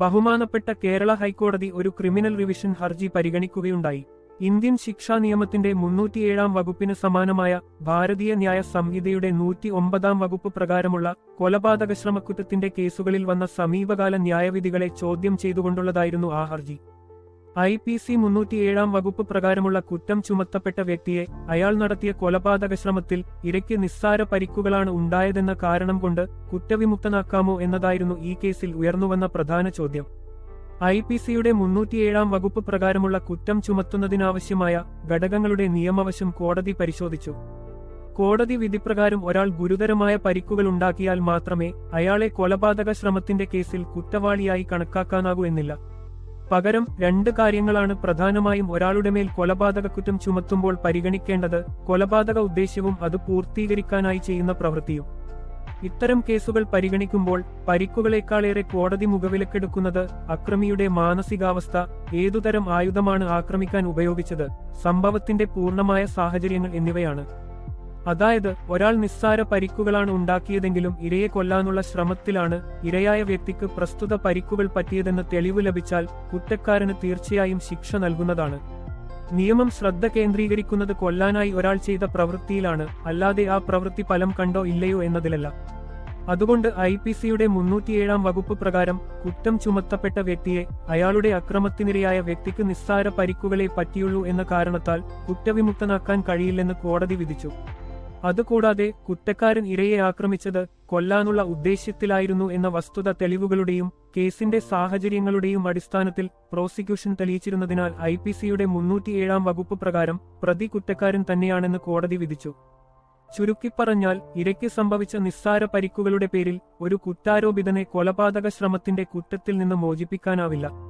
ബഹുമാനപ്പെട്ട കേരള ഹൈക്കോടതി ഒരു ക്രിമിനൽ റിവിഷൻ ഹർജി പരിഗണിക്കുകയുണ്ടായി. ഇന്ത്യൻ ശിക്ഷാ നിയമത്തിന്റെ മുന്നൂറ്റിയേഴാം വകുപ്പിന് സമാനമായ ഭാരതീയ ന്യായ സംഹിതയുടെ നൂറ്റി ഒമ്പതാം വകുപ്പ് പ്രകാരമുള്ള കൊലപാതക ശ്രമക്കുറ്റത്തിന്റെ കേസുകളിൽ വന്ന സമീപകാല ന്യായവിധികളെ ചോദ്യം ചെയ്തുകൊണ്ടുള്ളതായിരുന്നു ആ ഹർജി. ഐ പി സി മുന്നൂറ്റിയേഴാം വകുപ്പ് പ്രകാരമുള്ള കുറ്റം ചുമത്തപ്പെട്ട വ്യക്തിയെ അയാൾ നടത്തിയ കൊലപാതക ശ്രമത്തിൽ ഇരയ്ക്ക് നിസ്സാര പരിക്കുകളാണ് ഉണ്ടായതെന്ന കാരണം കൊണ്ട് കുറ്റവിമുക്തനാക്കാമോ എന്നതായിരുന്നു ഈ കേസിൽ ഉയർന്നുവന്ന പ്രധാന ചോദ്യം. ഐ പി സിയുടെ മുന്നൂറ്റിയേഴാം വകുപ്പ് പ്രകാരമുള്ള കുറ്റം ചുമത്തുന്നതിനാവശ്യമായ ഘടകങ്ങളുടെ നിയമവശം കോടതി പരിശോധിച്ചു. കോടതി വിധിപ്രകാരം ഒരാൾ ഗുരുതരമായ പരിക്കുകൾ ഉണ്ടാക്കിയാൽ മാത്രമേ അയാളെ കൊലപാതക ശ്രമത്തിന്റെ കേസിൽ കുറ്റവാളിയായി കണക്കാക്കാനാകൂ എന്നില്ല. പകരം രണ്ട് കാര്യങ്ങളാണ് പ്രധാനമായും ഒരാളുടെ മേൽ കൊലപാതക കുറ്റം ചുമത്തുമ്പോൾ പരിഗണിക്കേണ്ടത് കൊലപാതക ഉദ്ദേശ്യവും അത് പൂർത്തീകരിക്കാനായി ചെയ്യുന്ന പ്രവൃത്തിയും. ഇത്തരം കേസുകൾ പരിഗണിക്കുമ്പോൾ പരിക്കുകളേക്കാളേറെ കോടതി മുഖവിലക്കെടുക്കുന്നത് അക്രമിയുടെ മാനസികാവസ്ഥ ഏതുതരം ആയുധമാണ് ആക്രമിക്കാൻ ഉപയോഗിച്ചത് സംഭവത്തിന്റെ പൂർണമായ സാഹചര്യങ്ങൾ എന്നിവയാണ്. അതായത് ഒരാൾ നിസ്സാര പരിക്കുകളാണ് ഉണ്ടാക്കിയതെങ്കിലും ഇരയെ കൊല്ലാനുള്ള ശ്രമത്തിലാണ് ഇരയായ വ്യക്തിക്ക് പ്രസ്തുത പരിക്കുകൾ പറ്റിയതെന്ന് തെളിവ് ലഭിച്ചാൽ കുറ്റക്കാരന് തീർച്ചയായും ശിക്ഷ നൽകുന്നതാണ്. നിയമം ശ്രദ്ധ കേന്ദ്രീകരിക്കുന്നത് കൊല്ലാനായി ഒരാൾ ചെയ്ത പ്രവൃത്തിയിലാണ് അല്ലാതെ ആ പ്രവൃത്തി ഫലം കണ്ടോ ഇല്ലയോ എന്നതിലല്ല. അതുകൊണ്ട് ഐ പി സിയുടെ മുന്നൂറ്റിയേഴാം വകുപ്പ് പ്രകാരം കുറ്റം ചുമത്തപ്പെട്ട വ്യക്തിയെ അയാളുടെ അക്രമത്തിനിരയായ വ്യക്തിക്ക് നിസ്സാര പരിക്കുകളെ പറ്റിയുള്ളൂ എന്ന കാരണത്താൽ കുറ്റവിമുക്തനാക്കാൻ കഴിയില്ലെന്ന് കോടതി വിധിച്ചു. അതുകൂടാതെ കുറ്റക്കാരൻ ഇരയെ ആക്രമിച്ചത് കൊല്ലാനുള്ള ഉദ്ദേശ്യത്തിലായിരുന്നു എന്ന വസ്തുത തെളിവുകളുടെയും കേസിന്റെ സാഹചര്യങ്ങളുടെയും അടിസ്ഥാനത്തിൽ പ്രോസിക്യൂഷൻ തെളിയിച്ചിരുന്നതിനാൽ ഐ പി സിയുടെ മുന്നൂറ്റിയേഴാം വകുപ്പ് പ്രകാരം പ്രതി കുറ്റക്കാരൻ തന്നെയാണെന്ന് കോടതി വിധിച്ചു. ചുരുക്കിപ്പറഞ്ഞാൽ ഇരയ്ക്ക് സംഭവിച്ച നിസ്സാര പരിക്കുകളുടെ പേരിൽ ഒരു കുറ്റാരോപിതനെ കൊലപാതക ശ്രമത്തിന്റെ കുറ്റത്തിൽ നിന്ന് മോചിപ്പിക്കാനാവില്ല.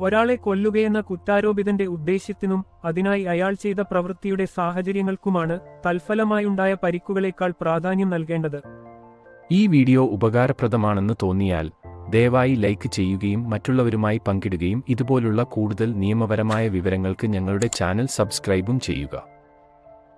ഒരാളെ കൊല്ലുകയെന്ന കുറ്റാരോപിതന്റെ ഉദ്ദേശ്യത്തിനും അതിനായി അയാൾ ചെയ്ത പ്രവൃത്തിയുടെ സാഹചര്യങ്ങൾക്കുമാണ് തൽഫലമായുണ്ടായ പരിക്കുകളേക്കാൾ പ്രാധാന്യം നൽകേണ്ടത്. ഈ വീഡിയോ ഉപകാരപ്രദമാണെന്ന് തോന്നിയാൽ ദയവായി ലൈക്ക് ചെയ്യുകയും മറ്റുള്ളവരുമായി പങ്കിടുകയും ഇതുപോലുള്ള കൂടുതൽ നിയമപരമായ വിവരങ്ങൾക്ക് ഞങ്ങളുടെ ചാനൽ സബ്സ്ക്രൈബും ചെയ്യുക.